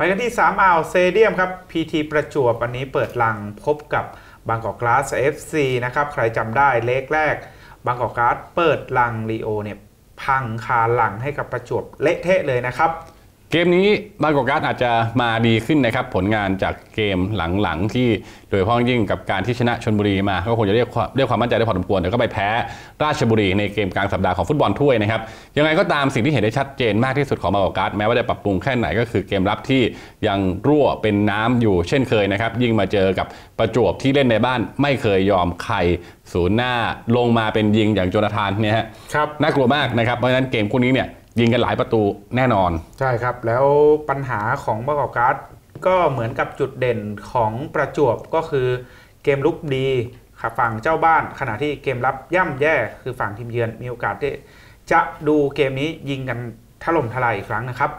ไปกันที่3อ่าวเซเดียมครับพีทีประจวบอันนี้เปิดลังพบกับบางกอกกราส FC นะครับใครจำได้เลขแรก บางกอกกราสเปิดลังลีโอเนี่ยพังคาหลังให้กับประจวบเละเทะเลยนะครับ เกมนี้บางกอกการ์ดอาจจะมาดีขึ้นนะครับ ผลงานจากเกมหลังๆ ที่โดยเฉพาะยิ่งกับการที่ชนะชนบุรีมา ก็คงจะเรียกความเรียกความมั่นใจได้พอสมควรแต่ก็ไปแพ้ราชบุรีในเกมกลางสัปดาห์ของฟุตบอลถ้วยนะครับยังไงก็ตามสิ่งที่เห็นได้ชัดเจนมากที่สุดของบางกอกการ์ดแม้ว่าจะปรับปรุงแค่ไหนก็คือเกมรับที่ยังรั่วเป็นน้ำอยู่เช่นเคยนะครับยิ่งมาเจอกับประจวบที่เล่นในบ้านไม่เคยยอมใครศูนย์หน้าลงมาเป็นยิงอย่างโจนาธานเนี่ยฮะครับน่ากลัวมากนะครับเพราะฉะนั้นเกมคู่นี้เนี่ย ยิงกันหลายประตูแน่นอน ใช่ครับ แล้วปัญหาของบางกอกการ์ดก็เหมือนกับจุดเด่นของประจวบก็คือเกมลุกดีค่ะฝั่งเจ้าบ้านขณะที่เกมรับย่ำแย่คือฝั่งทีมเยือนมีโอกาสที่จะดูเกมนี้ยิงกันถล่มทลายอีกครั้งนะครับ